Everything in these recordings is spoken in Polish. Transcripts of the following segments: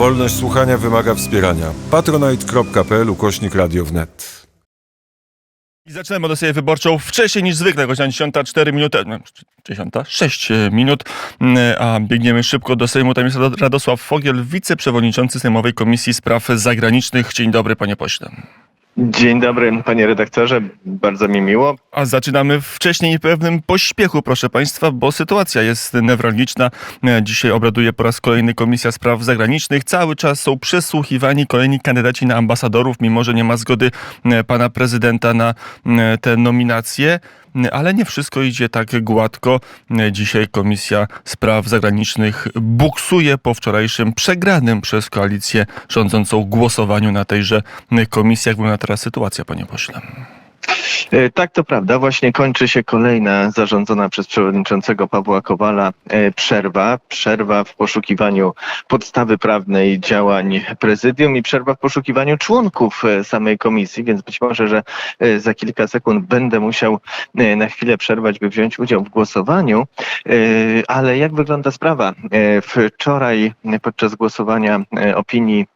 Wolność słuchania wymaga wspierania. patronite.pl ukośnik radio wnet. I zaczynamy od sesję wyborczą wcześniej niż zwykle, godzina 10, 4 minuty, no, 10, 6 minut, mm, a biegniemy szybko do Sejmu. Tam jest Radosław Fogiel, wiceprzewodniczący Sejmowej Komisji Spraw Zagranicznych. Dzień dobry, panie pośle. Dzień dobry, panie redaktorze. Bardzo mi miło. A zaczynamy wcześniej pewnym pośpiechu, proszę państwa, bo sytuacja jest newralgiczna. Dzisiaj obraduje po raz kolejny Komisja Spraw Zagranicznych. Cały czas są przesłuchiwani kolejni kandydaci na ambasadorów, mimo że nie ma zgody pana prezydenta na e, te nominacje. Ale nie wszystko idzie tak gładko. Dzisiaj Komisja Spraw Zagranicznych buksuje po wczorajszym przegranym przez koalicję rządzącą głosowaniu na tejże komisji. Jak wygląda teraz sytuacja, panie pośle? E, Tak, to prawda. Właśnie kończy się kolejna zarządzona przez przewodniczącego Pawła Kowala e, przerwa. Przerwa w poszukiwaniu podstawy prawnej działań prezydium i przerwa w poszukiwaniu członków e, samej komisji, więc być może, że za kilka sekund będę musiał na chwilę przerwać, by wziąć udział w głosowaniu. Ale jak wygląda sprawa? Wczoraj podczas głosowania opinii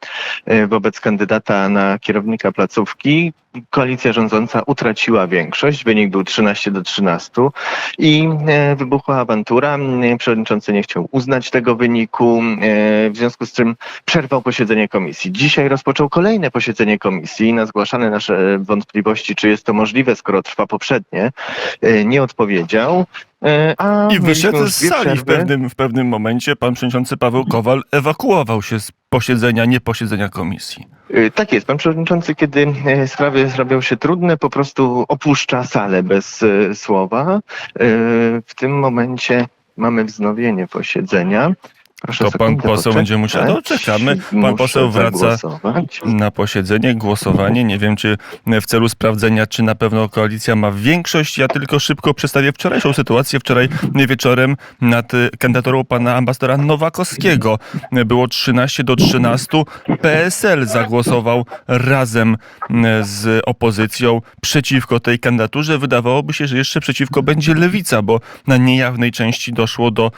wobec kandydata na kierownika placówki koalicja rządząca utraciła większość, wynik był 13 do 13 i e, wybuchła awantura. E, Przewodniczący nie chciał uznać tego wyniku, e, w związku z czym przerwał posiedzenie komisji. Dzisiaj rozpoczął kolejne posiedzenie komisji na zgłaszane nasze wątpliwości, czy jest to możliwe, skoro trwa poprzednie, nie odpowiedział. E, A I wyszedł z sali w pewnym, w pewnym momencie. Pan przewodniczący Paweł Kowal ewakuował się z posiedzenia, nie posiedzenia komisji. Y, Tak jest. Pan przewodniczący, kiedy e, sprawy zrobią się trudne, po prostu opuszcza salę bez e, słowa. W tym momencie mamy wznowienie posiedzenia. Proszę To pan poseł poczekać. będzie musiał- no, czekamy. Pan poseł wraca na posiedzenie, głosowanie. Nie wiem, czy w celu sprawdzenia, czy na pewno koalicja ma większość. Ja tylko szybko przedstawię wczorajszą sytuację. Wczoraj wieczorem nad kandydaturą pana ambasadora Nowakowskiego było 13 do 13. PSL zagłosował razem z opozycją przeciwko tej kandydaturze. Wydawałoby się, że jeszcze przeciwko będzie lewica, bo na niejawnej części doszło do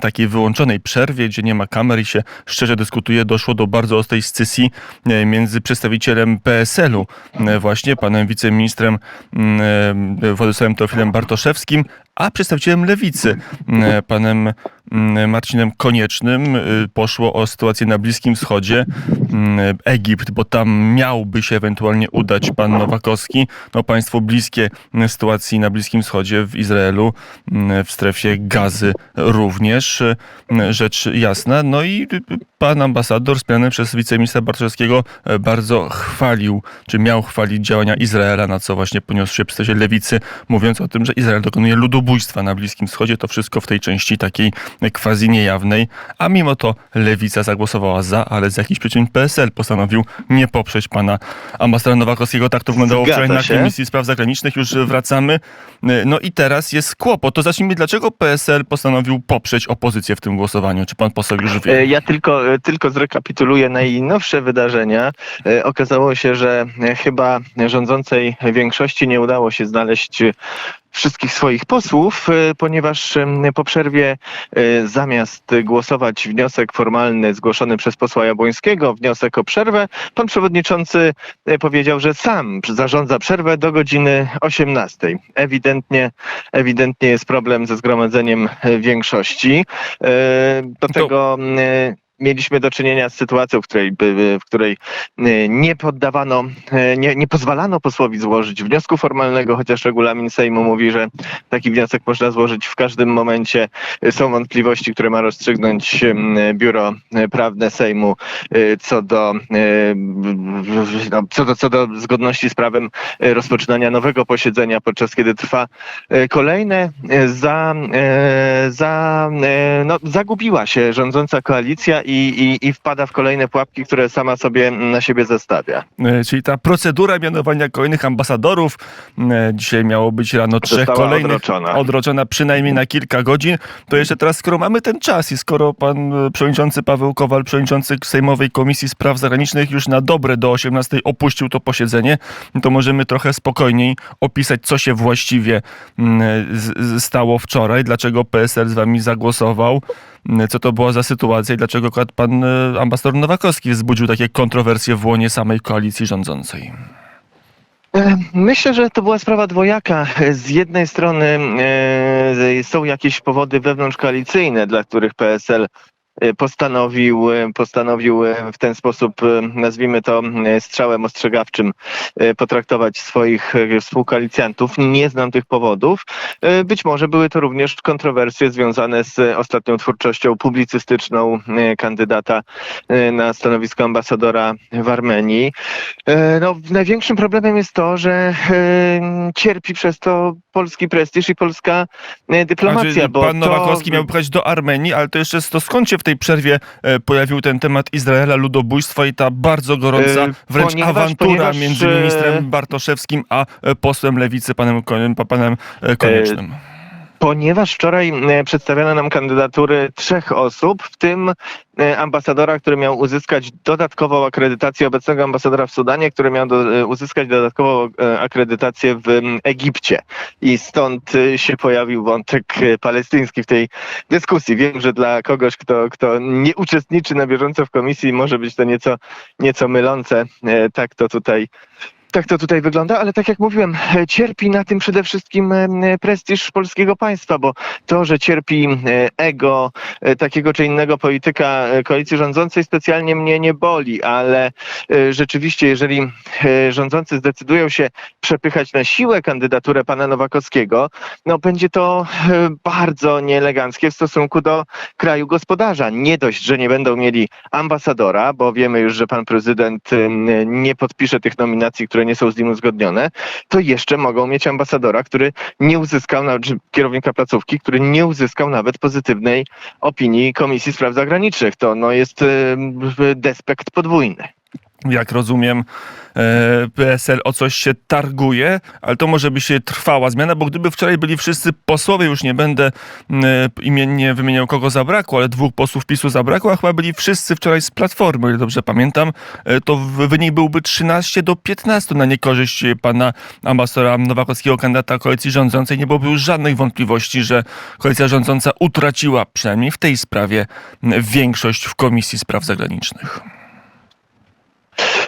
takiej wyłączonej przerwie, gdzie nie ma kamer i się szczerze dyskutuje, doszło do bardzo ostrej scysji e, między przedstawicielem PSL-u, e, właśnie panem wiceministrem mm, e, Władysławem Teofilem Bartoszewskim, a przedstawicielem lewicy, e, panem mm, Marcinem Koniecznym. E, Poszło o sytuację na Bliskim Wschodzie, mm, Egipt, bo tam miałby się ewentualnie udać pan Nowakowski. No państwo bliskie mm, sytuacji na Bliskim Wschodzie, w Izraelu, w strefie gazy również. E, Rzecz jasna. No i pan ambasador wspomniany przez wiceministra Bartoszewskiego bardzo chwalił, czy miał chwalić działania Izraela, na co właśnie poniósł się przedstawiciel lewicy, mówiąc o tym, że Izrael dokonuje ludobójstwa na Bliskim Wschodzie. To wszystko w tej części takiej quasi niejawnej, a mimo to lewica zagłosowała za, ale z jakichś przyczyn PSL postanowił nie poprzeć pana ambasadora Nowakowskiego. Tak to wyglądało Zgadza wczoraj na. Komisji Spraw Zagranicznych. Już wracamy. No i teraz jest kłopot. To zacznijmy, dlaczego PSL postanowił poprzeć opozycję w tym głosowaniu? Czy pan poseł już wie? E, Ja tylko, e, tylko zrekapituluję najnowsze wydarzenia. E, Okazało się, że chyba rządzącej większości nie udało się znaleźć wszystkich swoich posłów, e, ponieważ po przerwie e, zamiast głosować wniosek formalny zgłoszony przez posła Jabłońskiego, wniosek o przerwę, pan przewodniczący e, powiedział, że sam zarządza przerwę do godziny 18. Ewidentnie, ewidentnie jest problem ze zgromadzeniem większości. Do To- tego e, mieliśmy do czynienia z sytuacją, w której, w której e, nie poddawano, e, nie, nie pozwalano posłowi złożyć wniosku formalnego, chociaż regulamin Sejmu mówi, że taki wniosek można złożyć w każdym momencie. Są wątpliwości, które ma rozstrzygnąć em, Biuro Prawne Sejmu co do, no, co do, co do zgodności z prawem rozpoczynania nowego posiedzenia, podczas kiedy trwa kolejne. Za, za, no, zagubiła się rządząca koalicja i, i, i wpada w kolejne pułapki, które sama sobie na siebie zestawia. E, Czyli ta procedura mianowania kolejnych ambasadorów. e, Dzisiaj miało być rano trzech Została kolejnych. odroczona. odroczona przynajmniej na kilka godzin. To jeszcze teraz, skoro mamy ten czas i skoro pan e, przewodniczący Paweł Kowal, przewodniczący Sejmowej Komisji Spraw Zagranicznych już na dobre do 18 opuścił to posiedzenie, to możemy trochę spokojniej opisać, co się właściwie mm, stało wczoraj, dlaczego PSL z wami zagłosował. Co to była za sytuacja i dlaczego akurat pan e, ambasador Nowakowski wzbudził takie kontrowersje w łonie samej koalicji rządzącej. E, Myślę, że to była sprawa dwojaka. Z jednej strony e, są jakieś powody wewnątrzkoalicyjne, dla których PSL postanowił, e, postanowił e, w ten sposób, nazwijmy to strzałem ostrzegawczym, potraktować swoich współkoalicjantów. Nie znam tych powodów. Być może były to również kontrowersje związane z ostatnią twórczością publicystyczną kandydata na stanowisko ambasadora w Armenii. No, największym problemem jest to, że cierpi przez to polski prestiż i polska dyplomacja, Znaczy, bo pan to... Nowakowski miał pojechać do Armenii, ale to jeszcze to skąd się w tej przerwie e, pojawił ten temat Izraela, ludobójstwa i ta bardzo gorąca E, wręcz ponieważ- awantura ponieważ, między e, ministrem Bartoszewskim a e, posłem Lewicy, panem, panem e, Koniecznym. Ponieważ wczoraj e, przedstawiono nam kandydatury trzech osób, w tym e, ambasadora, który miał uzyskać dodatkową akredytację, obecnego ambasadora w Sudanie, który miał do, e, uzyskać dodatkową akredytację w Egipcie. I stąd się pojawił wątek palestyński w tej dyskusji. Wiem, że dla kogoś, kto, kto nie uczestniczy na bieżąco w komisji, może być to nieco, nieco mylące. Tak to tutaj tak to tutaj wygląda, ale tak jak mówiłem, e, cierpi na tym przede wszystkim e, prestiż polskiego państwa, bo to, że cierpi e, ego takiego czy innego polityka koalicji rządzącej specjalnie mnie nie boli, ale rzeczywiście, jeżeli rządzący zdecydują się przepychać na siłę kandydaturę pana Nowakowskiego, no będzie to bardzo nieeleganckie w stosunku do kraju gospodarza. Nie dość, że nie będą mieli ambasadora, bo wiemy już, że pan prezydent nie podpisze tych nominacji, które nie są z nim uzgodnione, to jeszcze mogą mieć ambasadora, który nie uzyskał, czy kierownika placówki, który nie uzyskał nawet pozytywnej opinii Komisji Spraw Zagranicznych. To no, jest despekt podwójny. Jak rozumiem, e, PSL o coś się targuje, ale to może by się trwała zmiana, bo gdyby wczoraj byli wszyscy posłowie, już nie będę e, imiennie wymieniał kogo zabrakło, ale dwóch posłów PiSu zabrakło, a chyba byli wszyscy wczoraj z Platformy, ile dobrze pamiętam, e, to wynik byłby 13 do 15 na niekorzyść pana ambasadora Nowakowskiego, kandydata koalicji rządzącej. Nie byłoby już żadnych wątpliwości, że koalicja rządząca utraciła przynajmniej w tej sprawie większość w Komisji Spraw Zagranicznych.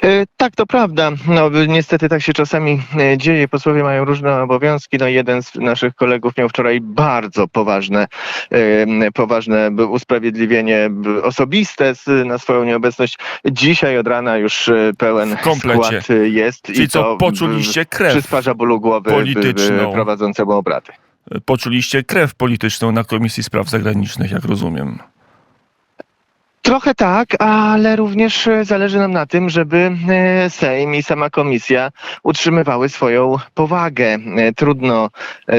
E, Tak, to prawda. No, niestety tak się czasami e, dzieje. Posłowie mają różne obowiązki. No, jeden z naszych kolegów miał wczoraj bardzo poważne, e, poważne usprawiedliwienie osobiste na swoją nieobecność. Dzisiaj od rana już pełen skład jest. Czyli co, to poczuliście krew Przysparza bólu głowy polityczną. prowadzącemu obrady. poczuliście krew polityczną na Komisji Spraw Zagranicznych, jak rozumiem. Trochę tak, ale również e, zależy nam na tym, żeby e, Sejm i sama komisja utrzymywały swoją powagę. E, Trudno,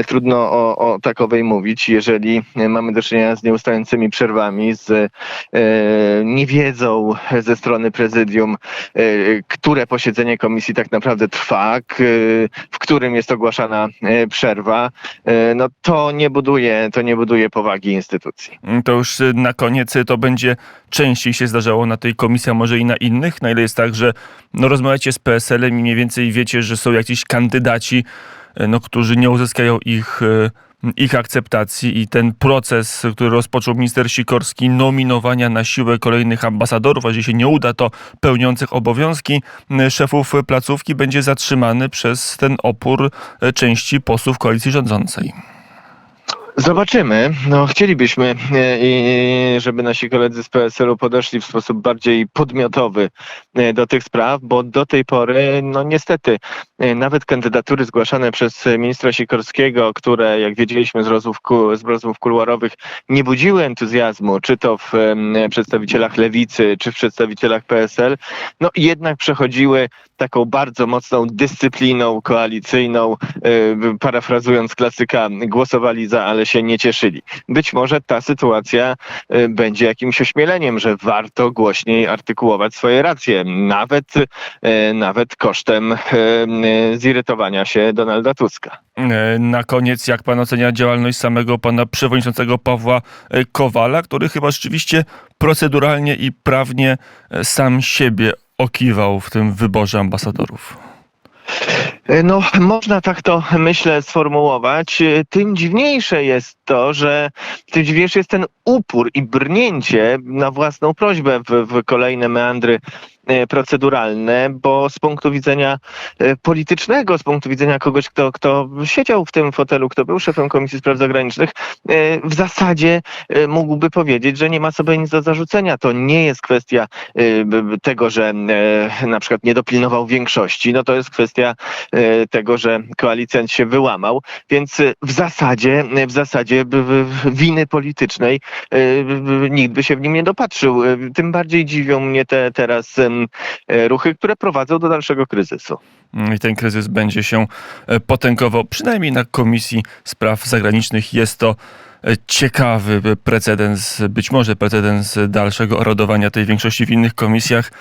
trudno o, o takowej mówić, jeżeli mamy do czynienia z nieustającymi przerwami, z e, niewiedzą ze strony prezydium, e, które posiedzenie komisji tak naprawdę trwa, k- w którym jest ogłaszana przerwa. E, No to nie buduje, to nie buduje powagi instytucji. To już na koniec to będzie częściej się zdarzało na tej komisji, a może i na innych? Na ile jest tak, że no, rozmawiacie z PSL-em i mniej więcej wiecie, że są jakiś kandydaci, y, no, którzy nie uzyskają ich, y, ich akceptacji i ten proces, który rozpoczął minister Sikorski, nominowania na siłę kolejnych ambasadorów, a jeżeli się nie uda, to pełniących obowiązki y, szefów placówki będzie zatrzymany przez ten opór części posłów koalicji rządzącej. Zobaczymy. No, chcielibyśmy, e, żeby nasi koledzy z PSL-u podeszli w sposób bardziej podmiotowy e, do tych spraw, bo do tej pory, no niestety, nawet kandydatury zgłaszane przez ministra Sikorskiego, które, jak wiedzieliśmy z rozmów, z rozmów kuluarowych, nie budziły entuzjazmu, czy to w przedstawicielach Lewicy, czy w przedstawicielach PSL, no jednak przechodziły taką bardzo mocną dyscypliną koalicyjną, e, parafrazując klasyka, głosowali za, ale się nie cieszyli. Być może ta sytuacja e, będzie jakimś ośmieleniem, że warto głośniej artykułować swoje racje, nawet, e, nawet kosztem e, zirytowania się Donalda Tuska. E, Na koniec, jak pan ocenia działalność samego pana przewodniczącego Pawła e, Kowala, który chyba rzeczywiście proceduralnie i prawnie e, sam siebie okiwał w tym wyborze ambasadorów? No, można tak to, myślę, sformułować. Tym dziwniejsze jest to, że tym dziwniejszy jest ten upór i brnięcie na własną prośbę w, w kolejne meandry e, proceduralne, bo z punktu widzenia e, politycznego, z punktu widzenia kogoś, kto, kto siedział w tym fotelu, kto był szefem Komisji Spraw Zagranicznych, e, w zasadzie e, mógłby powiedzieć, że nie ma sobie nic do zarzucenia. To nie jest kwestia e, tego, że e, na przykład nie dopilnował większości, no to jest kwestia e, tego, że koalicjant się wyłamał, więc e, w zasadzie, e, w zasadzie b- b- winy politycznej e, nikt by się w nim nie dopatrzył. E, Tym bardziej dziwią mnie te teraz e, ruchy, które prowadzą do dalszego kryzysu. Mm, I ten kryzys będzie się e, potęgował, przynajmniej na Komisji Spraw Zagranicznych. Jest to e, ciekawy precedens, być może precedens dalszego erodowania tej większości w innych komisjach.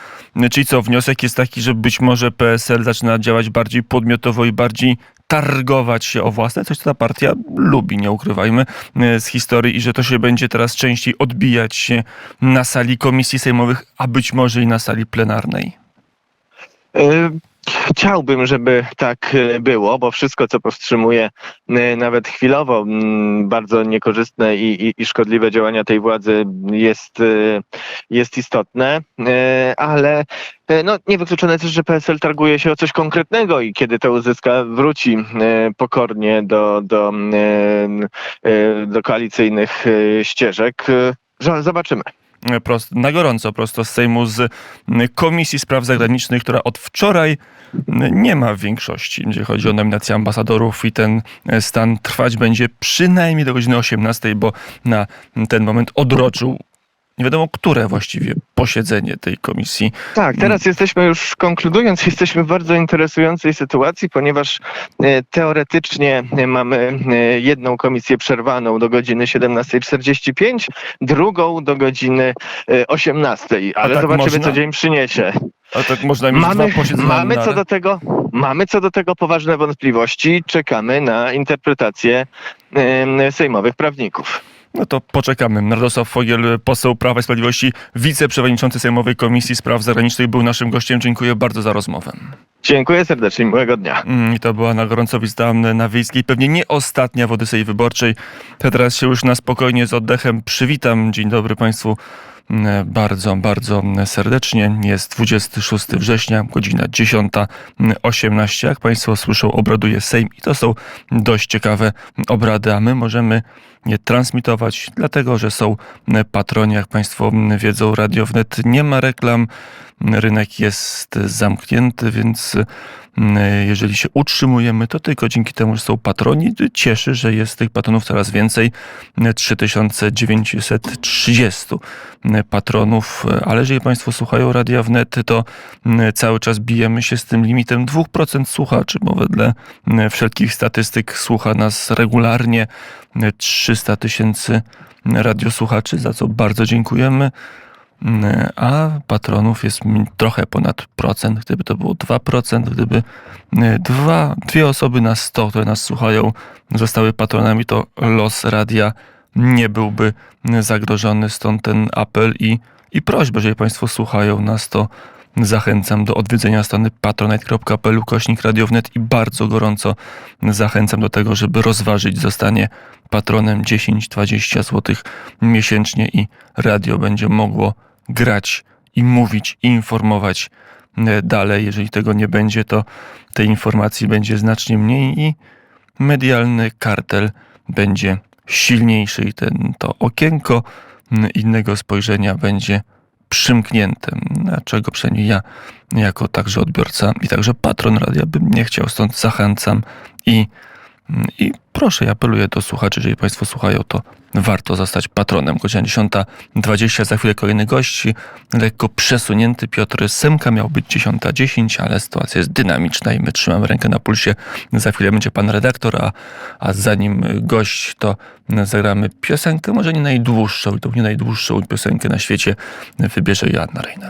Czyli co, wniosek jest taki, że być może PSL zaczyna działać bardziej podmiotowo i bardziej targować się o własne, coś co ta partia lubi, nie ukrywajmy, e, z historii i że to się będzie teraz częściej odbijać się na sali komisji sejmowych, a być może i na sali plenarnej. E, Chciałbym, żeby tak e, było, bo wszystko, co powstrzymuje e, nawet chwilowo mm, bardzo niekorzystne i, i, i szkodliwe działania tej władzy jest, jest istotne, ale no, niewykluczone też, że PSL targuje się o coś konkretnego i kiedy to uzyska, wróci pokornie do, do, do koalicyjnych ścieżek. Że- Zobaczymy. Prost, na gorąco, prosto z Sejmu, z Komisji Spraw Zagranicznych, która od wczoraj nie ma większości, gdzie chodzi o nominację ambasadorów i ten e, stan trwać będzie przynajmniej do godziny 18, bo na ten moment odroczył nie wiadomo które właściwie posiedzenie tej komisji. Tak, teraz jesteśmy już konkludując, jesteśmy w bardzo interesującej sytuacji, ponieważ e, teoretycznie e, mamy e, jedną komisję przerwaną do godziny 17.45, drugą do godziny e, 18.00, ale tak zobaczymy, można? co dzień przyniesie. A tak można mieć Mamy, dwa posiedzenia mamy, co do tego, mamy co do tego poważne wątpliwości, czekamy na interpretację e, sejmowych prawników. No to poczekamy. Radosław Fogiel, poseł Prawa i Sprawiedliwości, wiceprzewodniczący Sejmowej Komisji Spraw Zagranicznych był naszym gościem. Dziękuję bardzo za rozmowę. Dziękuję serdecznie, miłego dnia. Mm, I to była na gorąco na Wiejskiej, pewnie nie ostatnia w Odysei Wyborczej. Teraz się już na spokojnie z oddechem przywitam. Dzień dobry Państwu mm, bardzo, bardzo serdecznie. Jest 26 września, godzina 10.18. Jak Państwo słyszą, obraduje Sejm i to są dość ciekawe obrady, a my możemy transmitować, dlatego że są patroni, jak Państwo wiedzą, Radio Wnet nie ma reklam, rynek jest zamknięty, więc mm, jeżeli się utrzymujemy, to tylko dzięki temu, że są patroni. Cieszy, że jest tych patronów coraz więcej. 3930 patronów, ale jeżeli Państwo słuchają Radia Wnet, to mm, cały czas bijemy się z tym limitem 2% słuchaczy, bo wedle mm, wszelkich statystyk słucha nas regularnie 300 tysięcy radiosłuchaczy, za co bardzo dziękujemy. A patronów jest trochę ponad procent. Gdyby to było 2%, gdyby mm, dwa, dwie osoby na 100, które nas słuchają, zostały patronami, to los radia nie byłby zagrożony. Stąd ten apel i, i prośba, jeżeli Państwo słuchają nas, to zachęcam do odwiedzenia strony patronite.pl kośnik radiownet i bardzo gorąco zachęcam do tego, żeby rozważyć zostanie patronem 10-20 zł miesięcznie i radio będzie mogło grać i mówić i informować e, dalej. Jeżeli tego nie będzie, to tej informacji będzie znacznie mniej i medialny kartel będzie silniejszy i ten, to okienko innego spojrzenia będzie przymknięte. Dlaczego przynajmniej ja jako także odbiorca i także patron radia bym nie chciał, stąd zachęcam i, i proszę, ja apeluję do słuchaczy, jeżeli Państwo słuchają, to warto zostać patronem. Godzina 10.20, za chwilę kolejny gość, lekko przesunięty Piotr Semka, miał być 10.10, ale sytuacja jest dynamiczna i my trzymamy rękę na pulsie. Za chwilę będzie pan redaktor, a, a zanim gość, to zagramy piosenkę, może nie najdłuższą, i to nie najdłuższą piosenkę na świecie, wybierze Joanna Reiner.